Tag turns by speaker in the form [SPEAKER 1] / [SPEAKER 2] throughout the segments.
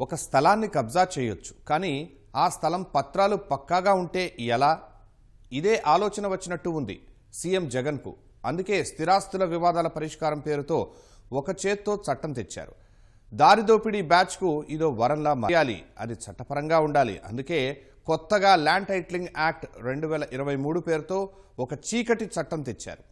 [SPEAKER 1] ఒక స్థలాన్ని కబ్జా చేయొచ్చు. కానీ ఆ స్థలం పత్రాలు పక్కాగా ఉంటే ఎలా? ఇదే ఆలోచన వచ్చినట్టు ఉంది సీఎం జగన్కు. అందుకే స్థిరాస్తుల వివాదాల పరిష్కారం పేరుతో ఒక చేత్తో చట్టం తెచ్చారు. దారి దోపిడీ బ్యాచ్కు ఇదో వరంలా మారాలి. అది చట్టపరంగా ఉండాలి. అందుకే కొత్తగా ల్యాండ్ టైట్లింగ్ యాక్ట్ రెండు వేల ఇరవై మూడు పేరుతో ఒక చీకటి చట్టం తెచ్చారు.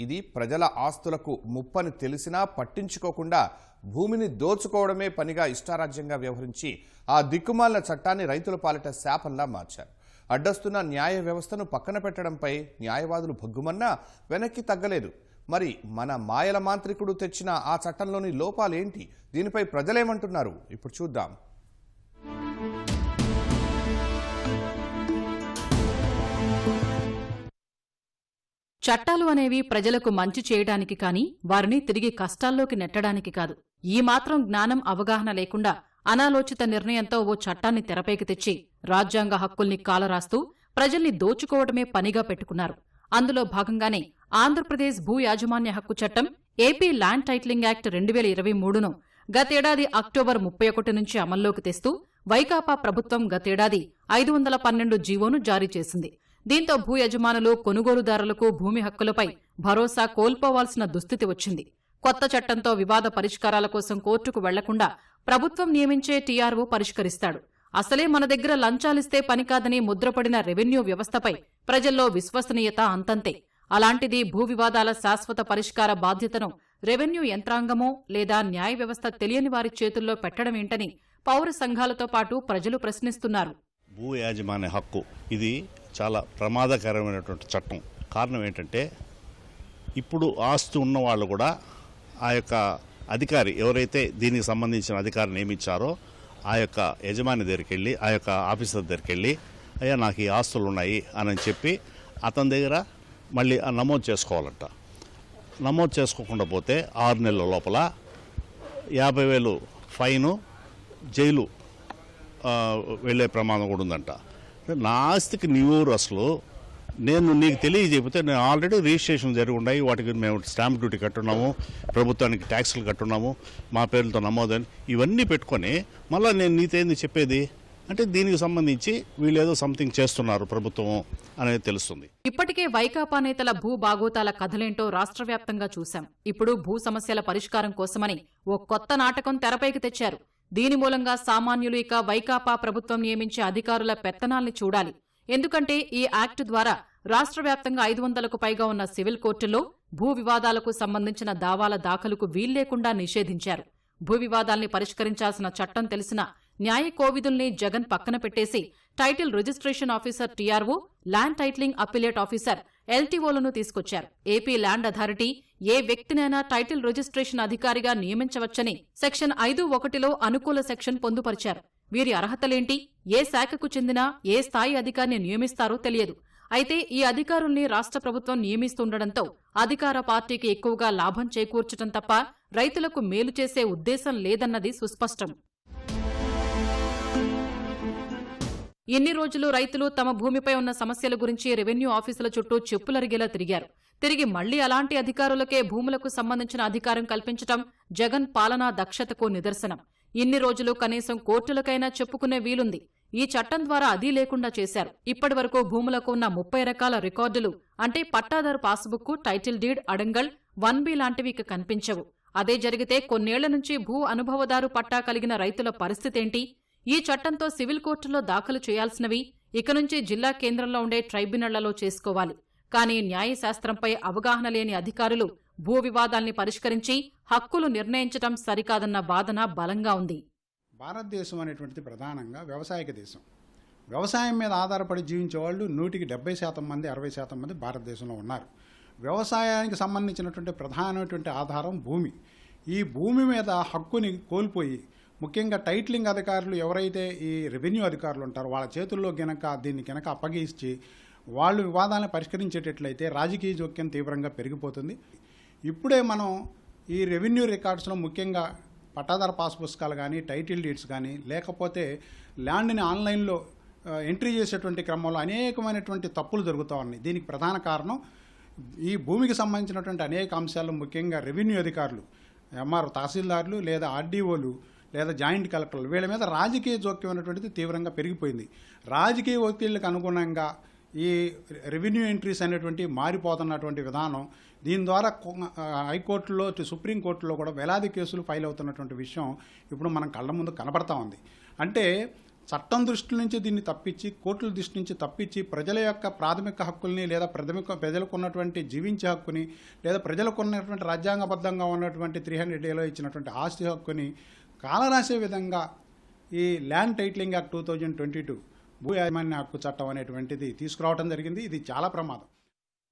[SPEAKER 1] ఇది ప్రజల ఆస్తులకు ముప్పని తెలిసినా పట్టించుకోకుండా భూమిని దోచుకోవడమే పనిగా ఇష్టారాజ్యంగా వ్యవహరించి ఆ దిక్కుమాలిన చట్టాన్ని రైతుల పాలిట శాపంలా మార్చారు. అడ్డస్తున్న న్యాయ వ్యవస్థను పక్కన పెట్టడంపై న్యాయవాదులు భగ్గుమన్నా వెనక్కి తగ్గలేదు. మరి మన మాయల మాంత్రికుడు తెచ్చిన ఆ చట్టంలోని లోపాలేంటి? దీనిపై ప్రజలేమంటున్నారు? ఇప్పుడు చూద్దాం.
[SPEAKER 2] చట్టాలు అనేవి ప్రజలకు మంచి చేయడానికి కాని వారిని తిరిగి కష్టాల్లోకి నెట్టడానికి కాదు. ఈ మాత్రం జ్ఞానం అవగాహన లేకుండా అనాలోచిత నిర్ణయంతో ఓ చట్టాన్ని తెరపైకి తెచ్చి రాజ్యాంగ హక్కుల్ని కాలరాస్తూ ప్రజల్ని దోచుకోవడమే పనిగా పెట్టుకున్నారు. అందులో భాగంగానే ఆంధ్రప్రదేశ్ భూ యాజమాన్య హక్కు చట్టం ఏపీ ల్యాండ్ టైటిలింగ్ యాక్ట్ రెండు వేల ఇరవై మూడును గతేడాది అక్టోబర్ ముప్పై ఒకటి నుంచి అమల్లోకి తెస్తూ వైకాపా ప్రభుత్వం గతేడాది ఐదు వందల పన్నెండు జీవోను జారీ చేసింది. దీంతో భూ యజమానులు కొనుగోలుదారులకు భూమి హక్కులపై భరోసా కోల్పోవాల్సిన దుస్థితి వచ్చింది. కొత్త చట్టంతో వివాద పరిష్కారాల కోసం కోర్టుకు వెళ్ళకుండా ప్రభుత్వం నియమించే టీఆర్ఓ పరిష్కరిస్తాడు. అసలే మన దగ్గర లంచాలిస్తే పనికాదని ముద్రపడిన రెవెన్యూ వ్యవస్థపై ప్రజల్లో విశ్వసనీయత అంతంతే. అలాంటిది భూ వివాదాల శాశ్వత పరిష్కార బాధ్యతను రెవెన్యూ యంత్రాంగమో లేదా న్యాయ వ్యవస్థ తెలియని వారి చేతుల్లో పెట్టడమేంటని పౌర సంఘాలతో పాటు ప్రజలు ప్రశ్నిస్తున్నారు.
[SPEAKER 3] భూ యాజమాన్య హక్కు. ఇది చాలా ప్రమాదకరమైనటువంటి చట్టం. కారణం ఏంటంటే ఇప్పుడు ఆస్తి ఉన్న వాళ్ళు కూడా ఆ యొక్క అధికారి ఎవరైతే దీనికి సంబంధించిన అధికారి నియమించారో ఆ యొక్క యజమాని దగ్గరికి వెళ్ళి ఆ యొక్క ఆఫీసర్ దగ్గరికి వెళ్ళి అయ్యా నాకు ఈ ఆస్తులు ఉన్నాయి అని చెప్పి అతని దగ్గర మళ్ళీ నమోదు చేసుకోవాలంట. నమోదు చేసుకోకుండా పోతే ఆరు నెలల లోపల యాభై వేలు ఫైను జైలు వెళ్ళే ప్రమాదం కూడా ఉందంట. నా ఆస్తికి నీవూరు అసలు. నేను నీకు తెలియజెపితే నేను ఆల్రెడీ రిజిస్ట్రేషన్ జరిగి ఉన్నాయి వాటికి మేము స్టాంప్ డ్యూటీ కట్టున్నాము. ప్రభుత్వానికి ట్యాక్సులు కట్టున్నాము. మా పేర్లతో నమోదని ఇవన్నీ పెట్టుకొని మళ్ళీ నేను నీతేంది చెప్పేది? అంటే దీనికి సంబంధించి వీళ్ళు ఏదో సంథింగ్ చేస్తున్నారు ప్రభుత్వం అనేది తెలుస్తుంది.
[SPEAKER 2] ఇప్పటికే వైకాపా నేతల భూ బాగోతాల కథలేంటో రాష్ట్ర వ్యాప్తంగా చూశాం. ఇప్పుడు భూ సమస్యల పరిష్కారం కోసమని ఓ కొత్త నాటకం తెరపైకి తెచ్చారు. దీని మూలంగా సామాన్యులు ఇక వైకాపా ప్రభుత్వం నియమించే అధికారుల పెత్తనాల్ని చూడాలి. ఎందుకంటే ఈ యాక్ట్ ద్వారా రాష్ట్ర వ్యాప్తంగా ఐదు వందలకు పైగా ఉన్న సివిల్ కోర్టుల్లో భూ వివాదాలకు సంబంధించిన దావాల దాఖలుకు వీల్లేకుండా నిషేధించారు. భూ వివాదాల్ని పరిష్కరించాల్సిన చట్టం తెలిసిన న్యాయ కోవిదుల్ని జగన్ పక్కన పెట్టేసి title registration officer TRO land titling appellate officer ఎల్టీఓలను తీసుకొచ్చారు. ఏపీ ల్యాండ్ అథారిటీ ఏ వ్యక్తినైనా టైటిల్ రిజిస్ట్రేషన్ అధికారిగా నియమించవచ్చని సెక్షన్ ఐదు ఒకటిలో అనుకూల సెక్షన్ పొందుపరిచారు. వీరి అర్హతలేంటి? ఏ శాఖకు చెందిన ఏ స్థాయి అధికారిని నియమిస్తారో తెలియదు. అయితే ఈ అధికారుల్ని రాష్ట్ర ప్రభుత్వం నియమిస్తుండటంతో అధికార పార్టీకి ఎక్కువగా లాభం చేకూర్చటం తప్ప రైతులకు మేలు చేసే ఉద్దేశం లేదన్నది సుస్పష్టం. ఇన్ని రోజులు రైతులు తమ భూమిపై ఉన్న సమస్యల గురించి రెవెన్యూ ఆఫీసుల చుట్టూ చెప్పులరిగేలా తిరిగారు. తిరిగి మళ్ళీ అలాంటి అధికారులకే భూములకు సంబంధించిన అధికారం కల్పించటం జగన్ పాలనా దక్షతకు నిదర్శనం. ఇన్ని రోజులు కనీసం కోర్టులకైనా చెప్పుకునే వీలుంది. ఈ చట్టం ద్వారా అదీ లేకుండా చేశారు. ఇప్పటివరకు భూములకు ఉన్న ముప్పై రకాల రికార్డులు అంటే పట్టాదారు పాస్బుక్ టైటిల్ డీడ్ అడంగల్ వన్ బి లాంటివి ఇక కనిపించవు. అదే జరిగితే కొన్నేళ్ళ నుంచి భూ అనుభవదారు పట్టా కలిగిన రైతుల పరిస్థితేంటి ఈ చట్టంతో సివిల్ కోర్టులో దాఖలు చేయాల్సినవి ఇక నుంచి జిల్లా కేంద్రంలో ఉండే ట్రైబ్యునళ్ళలో చేసుకోవాలి. కానీ న్యాయశాస్త్రంపై అవగాహన లేని అధికారులు భూ వివాదాల్ని పరిష్కరించి హక్కులు నిర్ణయించటం సరికాదన్న వాదన బలంగా ఉంది.
[SPEAKER 4] భారతదేశం అనేటువంటిది ప్రధానంగా వ్యవసాయక దేశం. వ్యవసాయం మీద ఆధారపడి జీవించే వాళ్ళు నూటికి డెబ్బై శాతం మంది అరవై శాతం మంది భారతదేశంలో ఉన్నారు. వ్యవసాయానికి సంబంధించినటువంటి ప్రధానమైనటువంటి ఆధారం భూమి. ఈ భూమి మీద హక్కుని కోల్పోయి ముఖ్యంగా టైటిలింగ్ అధికారులు ఎవరైతే ఈ రెవెన్యూ అధికారులు ఉంటారో వాళ్ళ చేతుల్లో గనక దీన్ని గనక అప్పగించి వాళ్ళు వివాదాలను పరిష్కరించేటట్లయితే రాజకీయ జోక్యం తీవ్రంగా పెరిగిపోతుంది. ఇప్పుడే మనం ఈ రెవెన్యూ రికార్డ్స్లో ముఖ్యంగా పట్టాదార పాస్ పుస్తకాలు కానీ టైటిల్ డీడ్స్ కానీ లేకపోతే ల్యాండ్ని ఆన్లైన్లో ఎంట్రీ చేసేటువంటి క్రమంలో అనేకమైనటువంటి తప్పులు జరుగుతూ ఉన్నాయి. దీనికి ప్రధాన కారణం ఈ భూమికి సంబంధించినటువంటి అనేక అంశాలు ముఖ్యంగా రెవెన్యూ అధికారులు ఎంఆర్ తహసీల్దార్లు లేదా ఆర్డీఓలు లేదా జాయింట్ కలెక్టర్లు. వీళ్ళ మీద రాజకీయ జోక్యం అనేటువంటిది తీవ్రంగా పెరిగిపోయింది. రాజకీయ ఒత్తిళ్ళకు అనుగుణంగా ఈ రెవెన్యూ ఎంట్రీస్ అనేటువంటి మారిపోతున్నటువంటి విధానం దీని ద్వారా హైకోర్టులో సుప్రీంకోర్టులో కూడా వేలాది కేసులు ఫైల్ అవుతున్నటువంటి విషయం ఇప్పుడు మనం కళ్ళ ముందు కనబడతా ఉంది. అంటే చట్టం దృష్టి నుంచి దీన్ని తప్పించి కోర్టుల దృష్టి నుంచి తప్పించి ప్రజల యొక్క ప్రాథమిక హక్కుల్ని లేదా ప్రాథమిక ప్రజలకు ఉన్నటువంటి జీవించే హక్కుని లేదా ప్రజలకు ఉన్నటువంటి రాజ్యాంగబద్ధంగా ఉన్నటువంటి త్రీ హండ్రెడ్ ఏలో ఇచ్చినటువంటి ఆస్తి హక్కుని కాలరాసే విధంగా ఈ land titling act two thousand twenty two భూ యాజమాన్య హక్కు చట్టం అనేటువంటిది తీసుకురావడం జరిగింది. ఇది చాలా ప్రమాదం.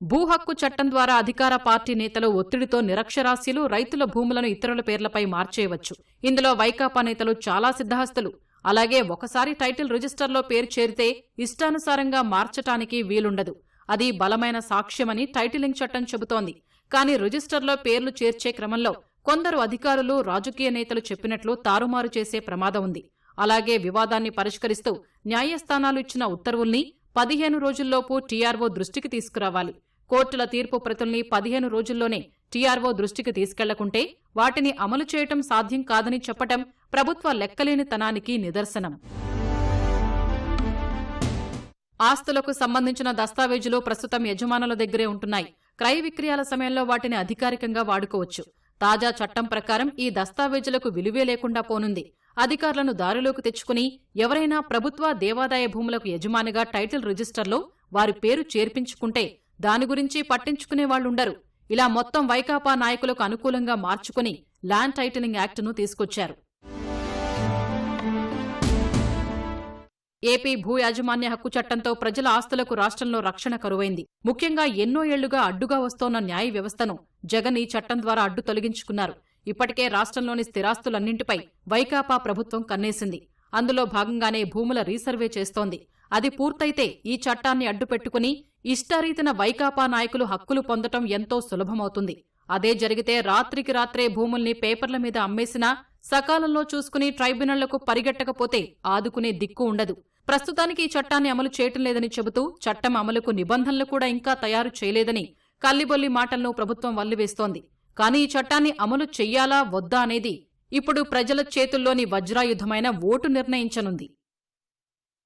[SPEAKER 2] భూ హక్కు చట్టం ద్వారా అధికార పార్టీ నేతలు ఒత్తిడితో నిరక్షరాస్యులు రైతుల భూములను ఇతరుల పేర్లపై మార్చేయవచ్చు. ఇందులో వైకాపా నేతలు చాలా సిద్ధహస్తులు. అలాగే ఒకసారి టైటిల్ రిజిస్టర్లో పేరు చేరితే ఇష్టానుసారంగా మార్చటానికి వీలుండదు. అది బలమైన సాక్ష్యమని టైటిలింగ్ చట్టం చెబుతోంది. కానీ రిజిస్టర్లో పేర్లు చేర్చే క్రమంలో కొందరు అధికారులు రాజకీయ నేతలు చెప్పినట్లు తారుమారు చేసే ప్రమాదం ఉంది. అలాగే వివాదాన్ని పరిష్కరిస్తూ న్యాయస్థానాలు ఇచ్చిన ఉత్తర్వుల్ని పదిహేను రోజుల్లోపు టీఆర్ఓ దృష్టికి తీసుకురావాలి. కోర్టుల తీర్పు ప్రతుల్ని పదిహేను రోజుల్లోనే టీఆర్ఓ దృష్టికి తీసుకెళ్ళకుంటే వాటిని అమలు చేయటం సాధ్యం కాదని చెప్పటం ప్రభుత్వ లెక్కలేనితనానికి నిదర్శనం. ఆస్తులకు సంబంధించిన దస్తావేజులు ప్రస్తుతం యజమానుల దగ్గరే ఉంటున్నాయి. క్రయ విక్రయాల సమయంలో వాటిని అధికారికంగా వాడుకోవచ్చు. తాజా చట్టం ప్రకారం ఈ దస్తావేజులకు విలువే లేకుండా పోనుంది. అధికారులను దారిలోకి తెచ్చుకుని ఎవరైనా ప్రభుత్వ దేవాదాయ భూములకు యజమానిగా టైటిల్ రిజిస్టర్లో వారి పేరు చేర్పించుకుంటే దాని గురించి పట్టించుకునే వాళ్ళుండరు. ఇలా మొత్తం వైకాపా నాయకులకు అనుకూలంగా మార్చుకుని ల్యాండ్ టైటిలింగ్ యాక్టును తీసుకొచ్చారు. ఏపీ భూ యాజమాన్య హక్కు చట్టంతో ప్రజల ఆస్తులకు రాష్ట్రంలో రక్షణ కరువైంది. ముఖ్యంగా ఎన్నో ఏళ్ళుగా అడ్డుగా వస్తోన్న న్యాయ వ్యవస్థను జగన్ ఈ చట్టం ద్వారా అడ్డు తొలగించుకున్నారు. ఇప్పటికే రాష్ట్రంలోని స్థిరాస్తులన్నింటిపై వైకాపా ప్రభుత్వం కన్నేసింది. అందులో భాగంగానే భూముల రీసర్వే చేస్తోంది. అది పూర్తయితే ఈ చట్టాన్ని అడ్డుపెట్టుకుని ఇష్టారీతిన వైకాపా నాయకులు హక్కులు పొందటం ఎంతో సులభమవుతుంది. అదే జరిగితే రాత్రికి రాత్రే భూముల్ని పేపర్ల మీద అమ్మేసినా సకాలంలో చూసుకుని ట్రైబ్యునళ్ళకు పరిగెట్టకపోతే ఆదుకునే దిక్కు ఉండదు. ప్రస్తుతానికి ఈ చట్టాన్ని అమలు చేయటం లేదని చెబుతూ చట్టం అమలుకు నిబంధనలు కూడా ఇంకా తయారు చేయలేదని కల్లిబొల్లి మాటలను ప్రభుత్వం వల్లివేస్తోంది. కానీ ఈ చట్టాన్ని అమలు చెయ్యాలా వద్దా అనేది ఇప్పుడు ప్రజల చేతుల్లోని వజ్రాయుధమైన ఓటు నిర్ణయించనుంది.